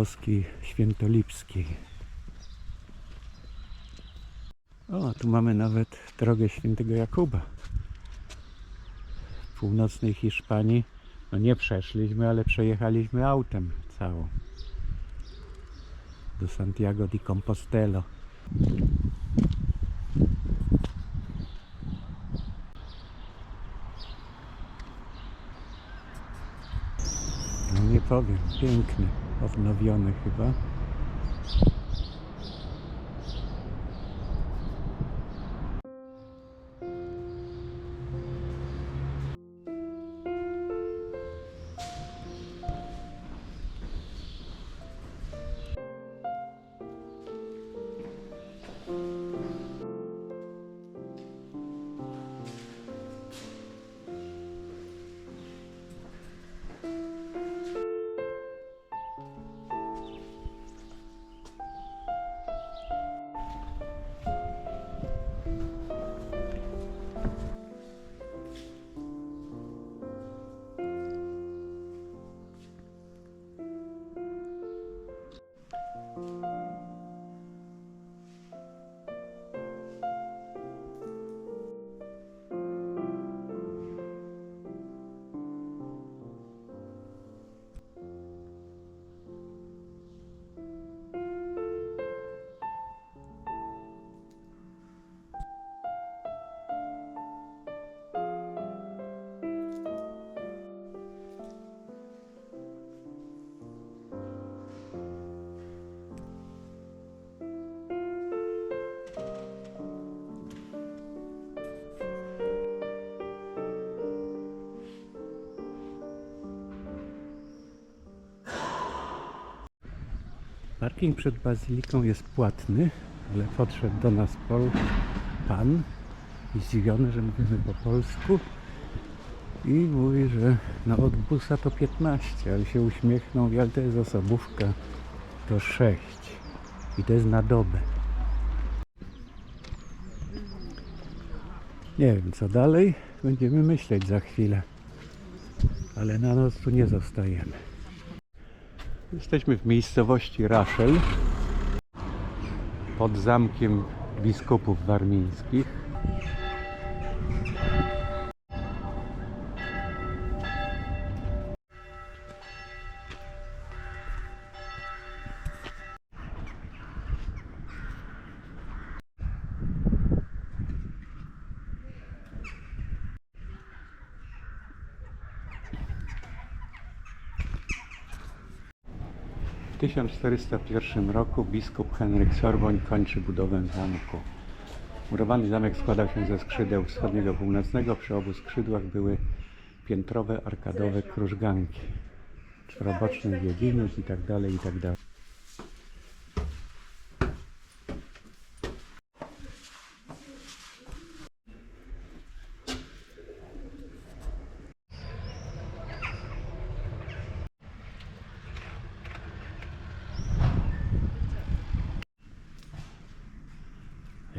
Boskiej Świętolipskiej. O, tu mamy nawet drogę świętego Jakuba. W północnej Hiszpanii, no nie przeszliśmy, ale przejechaliśmy autem całą. Do Santiago de Compostela. No nie powiem, piękny, odnowiony chyba. Parking przed bazyliką jest płatny, ale podszedł do nas Pol, pan i zdziwiony, że mówimy po polsku i mówi, że no od busa to 15, ale się uśmiechnął, ale to jest osobówka, to 6 i to jest na dobę. Nie wiem co dalej, będziemy myśleć za chwilę, ale na noc tu nie zostajemy. Jesteśmy w miejscowości Raszel pod zamkiem biskupów warmińskich. 1401 roku biskup Henryk Sorboń kończy budowę zamku. Murowany zamek składał się ze skrzydeł wschodniego północnego. Przy obu skrzydłach były piętrowe, arkadowe krużganki. Czworoboczny dziedziniec i tak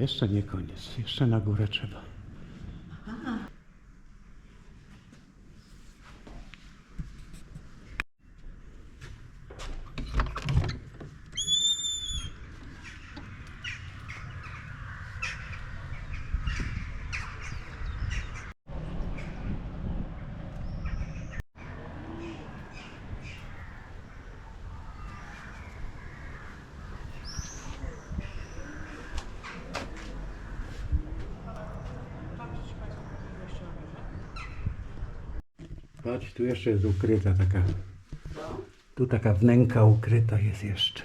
Jeszcze nie koniec, jeszcze na górę trzeba. Patrz, tu jeszcze jest ukryta taka. Tu taka wnęka ukryta jest jeszcze.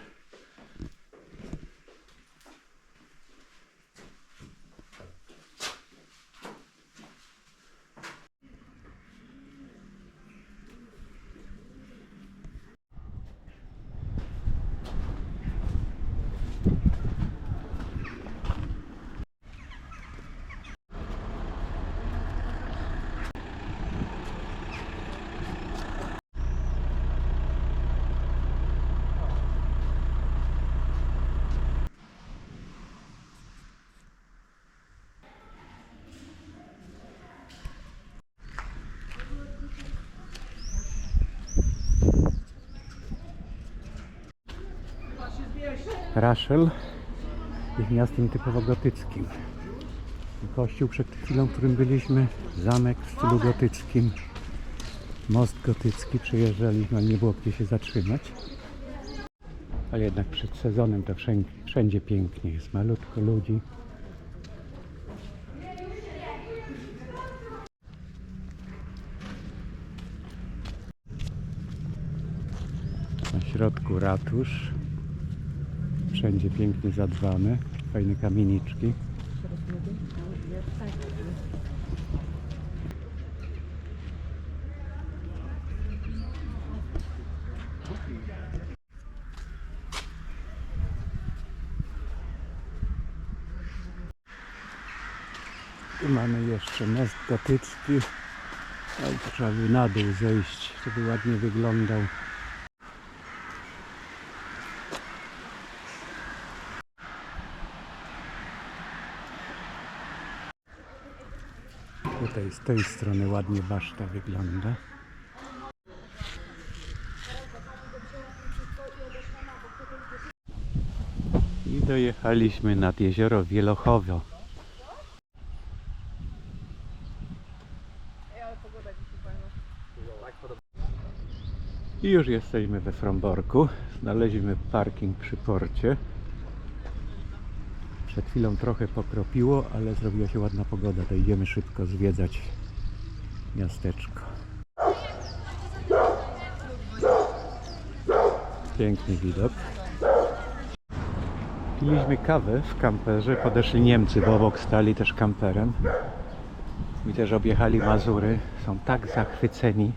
Raszel jest miastem typowo gotyckim. Kościół przed chwilą, w którym byliśmy, zamek w stylu gotyckim, most gotycki, przejeżdżaliśmy, nie było gdzie się zatrzymać. Ale jednak przed sezonem to wszędzie, wszędzie pięknie, jest malutko ludzi. Na środku ratusz. Wszędzie pięknie zadbane. Fajne kamieniczki. Tu mamy jeszcze most gotycki. Trzeba by na dół zejść, żeby ładnie wyglądał. Tutaj z tej strony ładnie baszta wygląda. I dojechaliśmy nad jezioro Wielochowo. I już jesteśmy we Fromborku. Znaleźliśmy parking przy porcie. Przed chwilą trochę pokropiło, ale zrobiła się ładna pogoda, to idziemy szybko zwiedzać miasteczko. Piękny widok. Piliśmy kawę w kamperze, podeszli Niemcy, bo obok stali też kamperem. I też objechali Mazury. Są tak zachwyceni,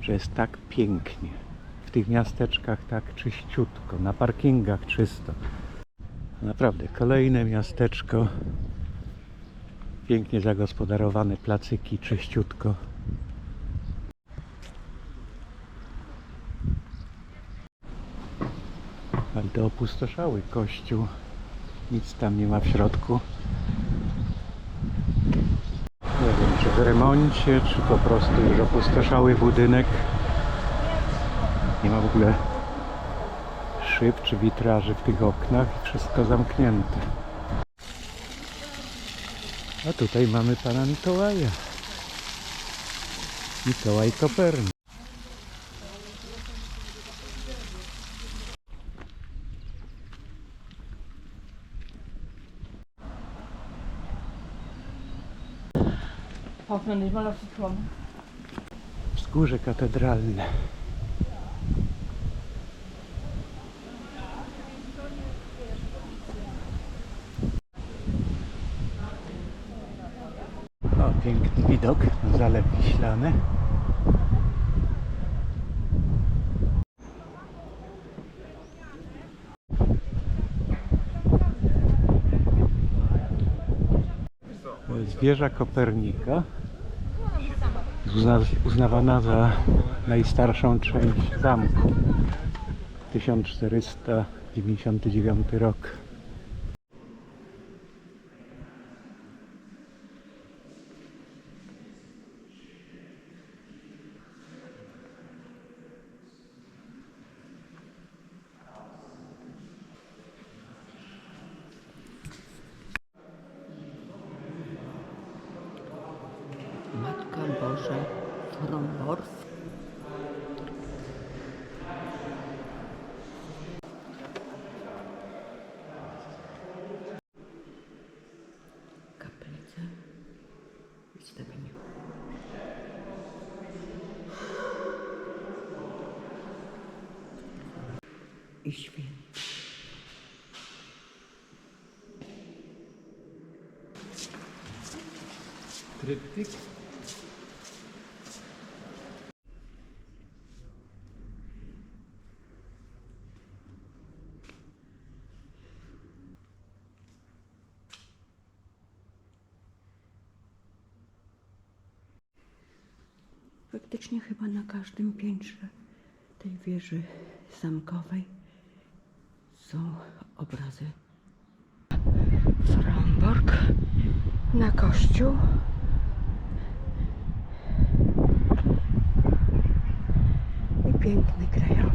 że jest tak pięknie. W tych miasteczkach tak czyściutko, na parkingach czysto. Naprawdę, kolejne miasteczko. Pięknie zagospodarowane placyki, czyściutko. Ale to opustoszały kościół. Nic tam nie ma w środku. Nie wiem, czy w remoncie, czy po prostu już opustoszały budynek. Nie ma w ogóle szyb czy witraży w tych oknach. Wszystko zamknięte. A tutaj mamy pana Mikołaja. Mikołaj Kopernik. Hoffen nicht mal auf die. Wzgórze katedralne. Piękny widok Zalew Wiślany. To jest wieża Kopernika uzna, uznawana za najstarszą część zamku. 1499 rok. I święty. Tryptyk. Faktycznie chyba na każdym piętrze tej wieży zamkowej są obrazy. Fromborg na kościół. I piękny krajobraz.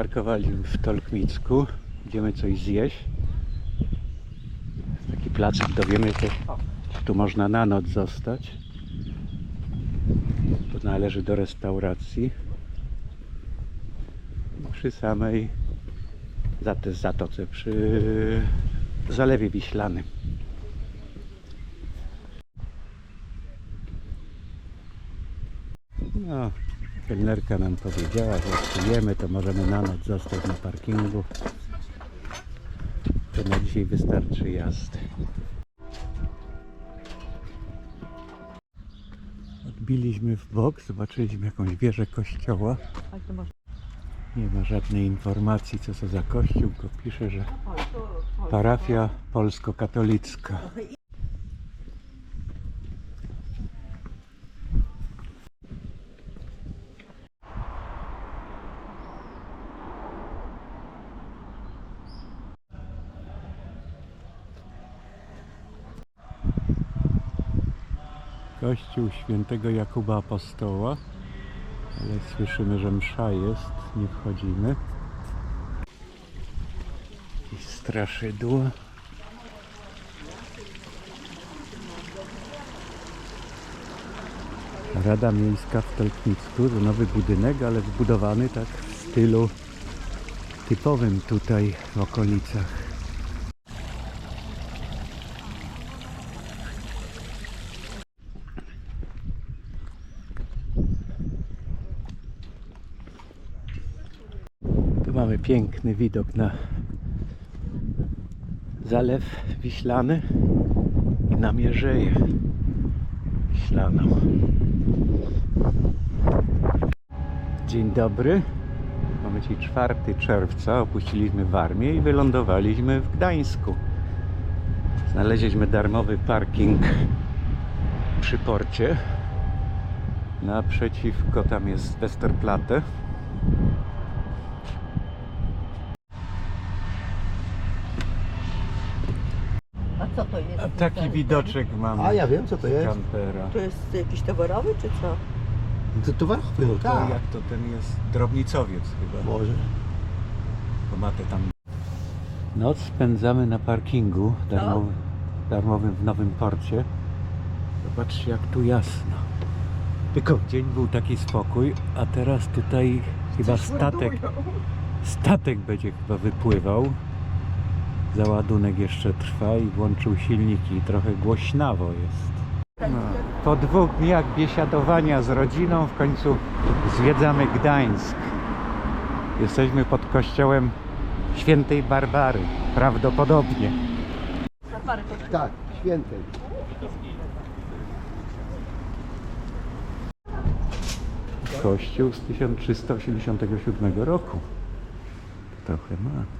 Zaparkowali w Tolkmicku. Idziemy coś zjeść. Taki placek, dowiemy się, czy tu można na noc zostać. To należy do restauracji. Przy samej zatoce, przy Zalewie Wiślanym. No, kelnerka nam powiedziała, że jak to możemy na noc zostać na parkingu. To na dzisiaj wystarczy jazdy. Odbiliśmy w bok, zobaczyliśmy jakąś wieżę kościoła. Nie ma żadnej informacji co to za kościół, tylko pisze, że parafia polsko-katolicka. Kościół świętego Jakuba Apostoła, ale słyszymy, że msza jest, nie wchodzimy. Jakieś straszydło. Rada Miejska w Tolknicku, to nowy budynek, ale zbudowany tak w stylu typowym tutaj w okolicach. Tu mamy piękny widok na Zalew Wiślany i na Mierzeję Wiślaną. Dzień dobry. Mamy dzisiaj 4 czerwca. Opuściliśmy Warmię i wylądowaliśmy w Gdańsku. Znaleźliśmy darmowy parking przy porcie. Naprzeciwko tam jest Westerplatte. Co to jest? A taki widoczek mamy. A ja wiem co to z jest. kampera. To jest jakiś towarowy, czy co? To towarowy, no To tak. jak to ten jest drobnicowiec chyba. Może. Bo ma te tam. Noc spędzamy na parkingu darmowym, darmowym w Nowym Porcie. Zobaczcie jak tu jasno. Tylko w dzień był taki spokój, a teraz tutaj chyba statek, statek będzie chyba wypływał. Załadunek jeszcze trwa i włączył silniki i trochę głośnawo jest. No. Po dwóch dniach biesiadowania z rodziną w końcu zwiedzamy Gdańsk. Jesteśmy pod kościołem świętej Barbary, prawdopodobnie. Tak, świętej. Kościół z 1387 roku. Trochę ma.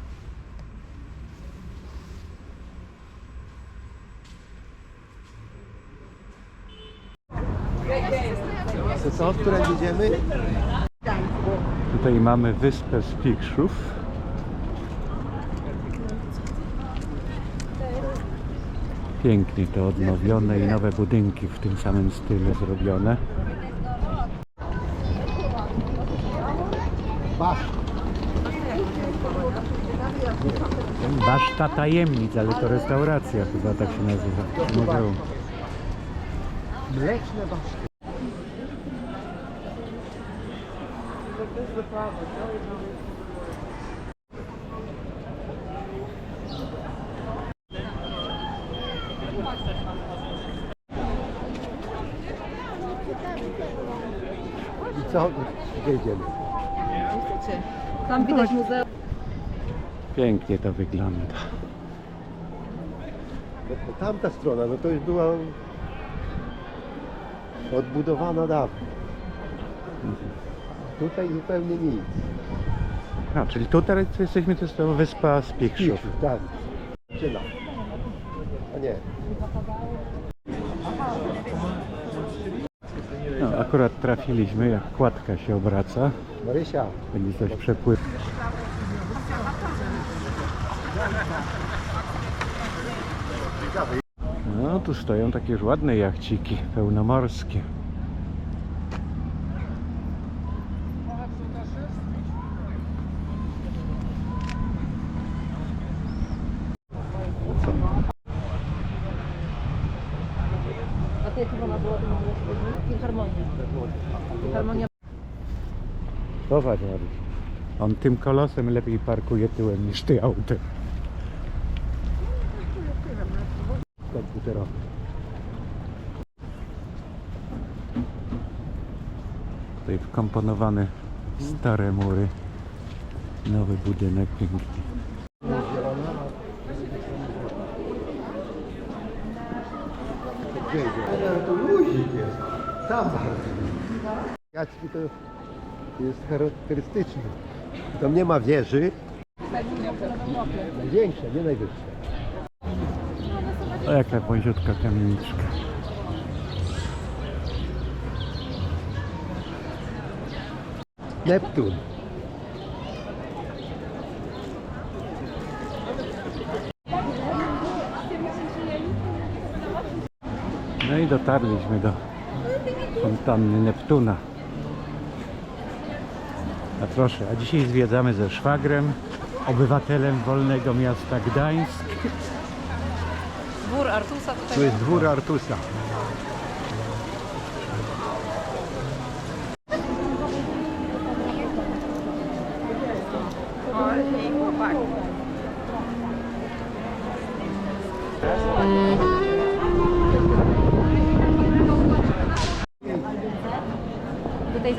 W którym jedziemy? Tutaj mamy wyspę Spichrzów. Pięknie to odnowione i nowe budynki w tym samym stylu zrobione. Basz. Baszta tajemnic, ale to restauracja chyba tak się nazywa. Muzeum. Mleczne baszty. I co? Gdzie idziemy? Tam widać muzeum. Pięknie to wygląda. No tamta strona, no to już była odbudowana dawno. Tutaj zupełnie nic. A, czyli tutaj jesteśmy, to jest to wyspa Spichrzów. Piszów, tak. Czyna. A nie. No, akurat trafiliśmy, jak kładka się obraca. Marysia, Będzie coś przepływ. No, tu stoją takie już ładne jachciki pełnomorskie. Filharmonia. Filharmonia. Popatrz, Maryś. On tym kolosem lepiej parkuje tyłem niż ty autem. Komputerowy. Tutaj wkomponowane stare mury. Nowy budynek piękny. Gdzie idzie? Ale to luzik jest. Tam bardzo. Jacki to jest charakterystyczny. Tam nie ma wieży. Największa, nie najwyższa. O jaka wąziutka kamieniczka. Neptun. No i dotarliśmy do fontanny Neptuna. A proszę, a dzisiaj zwiedzamy ze szwagrem, obywatelem wolnego miasta Gdańsk. Dwór Artusa tutaj. To jest dwór Artusa.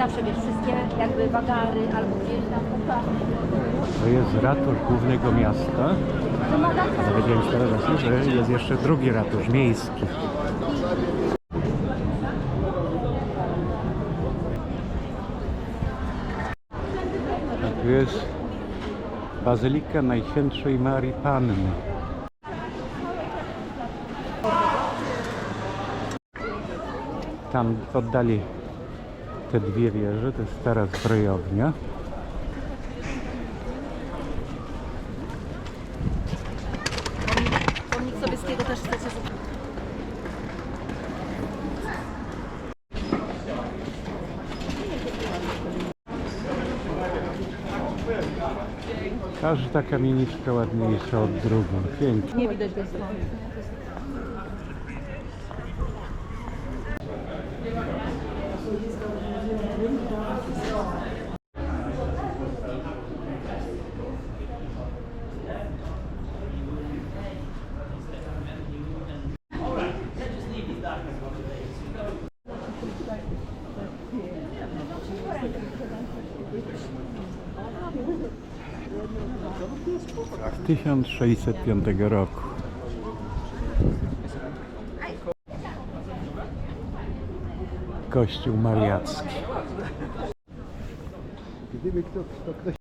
Zawsze wiesz, wszystkie jakby wagary albo gdzieś tam To jest ratusz głównego miasta. A dowiedziałem się teraz że jest jeszcze drugi ratusz miejski. A tu jest Bazylika Najświętszej Marii Panny. Tam oddali te dwie wieże, to jest stara zbrojownia. Pomnik Sobieskiego też chcecie. Każda kamieniczka ładniejsza od drugą. Pięknie. Nie widać. Z 1605 roku. Kościół Mariacki. Gdyby kto, to ktoś...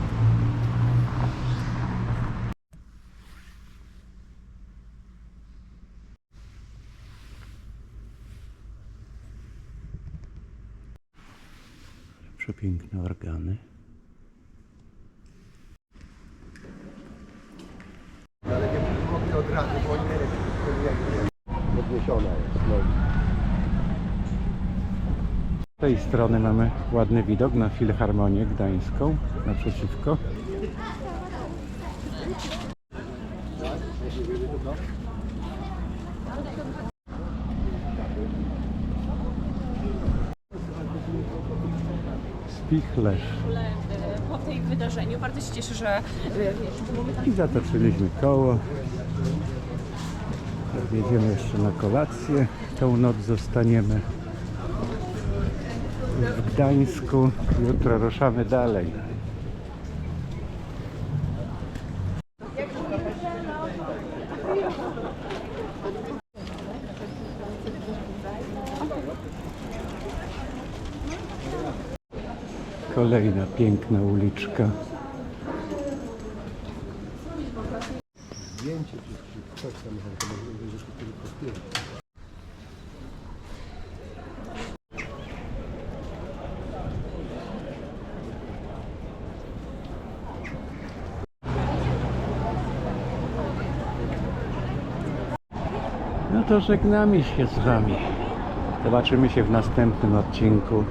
Przepiękne organy. Ale nie mogli od razu, bo nie podniesiona jest. No. Z tej strony mamy ładny widok na Filharmonię Gdańską naprzeciwko. Spichlerz. po tej wydarzeniu. Bardzo się cieszę, że I zatoczyliśmy koło. Jedziemy jeszcze na kolację. Tą noc zostaniemy w Gdańsku. Jutro ruszamy dalej. Kolejna piękna uliczka. No to żegnamy się z Wami. Zobaczymy się w następnym odcinku.